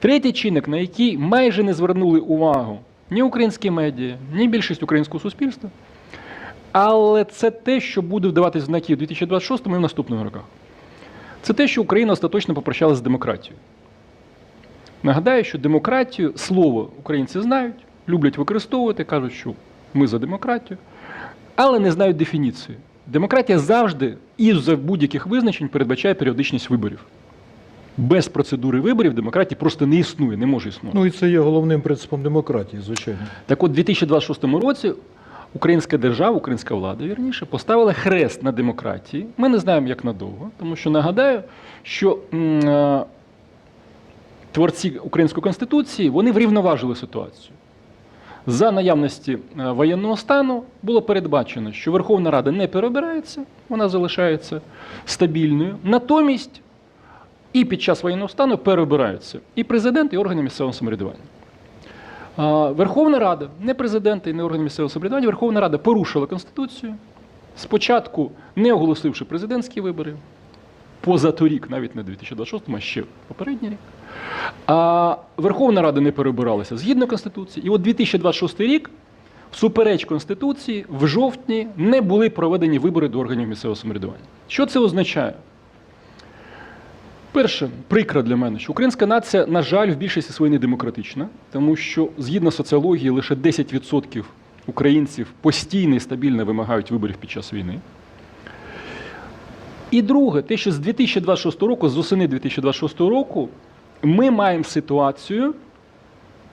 Третій чинник, на який майже не звернули увагу ні українські медіа, ні більшість українського суспільства, але це те, що буде вдаватись в знаки в 2026 і в наступних роках. Це те, що Україна остаточно попрощалася з демократією. Нагадаю, що демократію, слово українці знають, люблять використовувати, кажуть, що ми за демократію, але не знають дефініції. Демократія завжди і за будь-яких визначень передбачає періодичність виборів. Без процедури виборів демократії просто не існує, не може існувати. Ну і це є головним принципом демократії, звичайно. Так от, у 2026 році українська держава, українська влада, вірніше, поставила хрест на демократії. Ми не знаємо, як надовго, тому що нагадаю, що е, творці української конституції вони врівноважили ситуацію. За наявності е, воєнного стану було передбачено, що Верховна Рада не переобирається, вона залишається стабільною. Натомість і під час воєнного стану переобираються і президент, і органи місцевого самоврядування. Верховна Рада, не президент і не органи місцевого самоврядування, Верховна Рада порушила Конституцію, спочатку не оголосивши президентські вибори, позаторік, навіть не 2026, а ще попередній рік. А Верховна Рада не перебиралася згідно Конституції. І от 2026 рік, всупереч Конституції, в жовтні не були проведені вибори до органів місцевого самоврядування. Що це означає? Перше, прикро для мене, що українська нація, на жаль, в більшості своїй не демократична, тому що згідно соціології лише 10% українців постійно і стабільно вимагають виборів під час війни. І друге, те, що з 2026 року, з осени 2026 року, ми маємо ситуацію,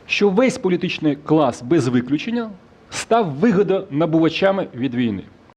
що весь політичний клас без виключення став вигодонабувачами від війни.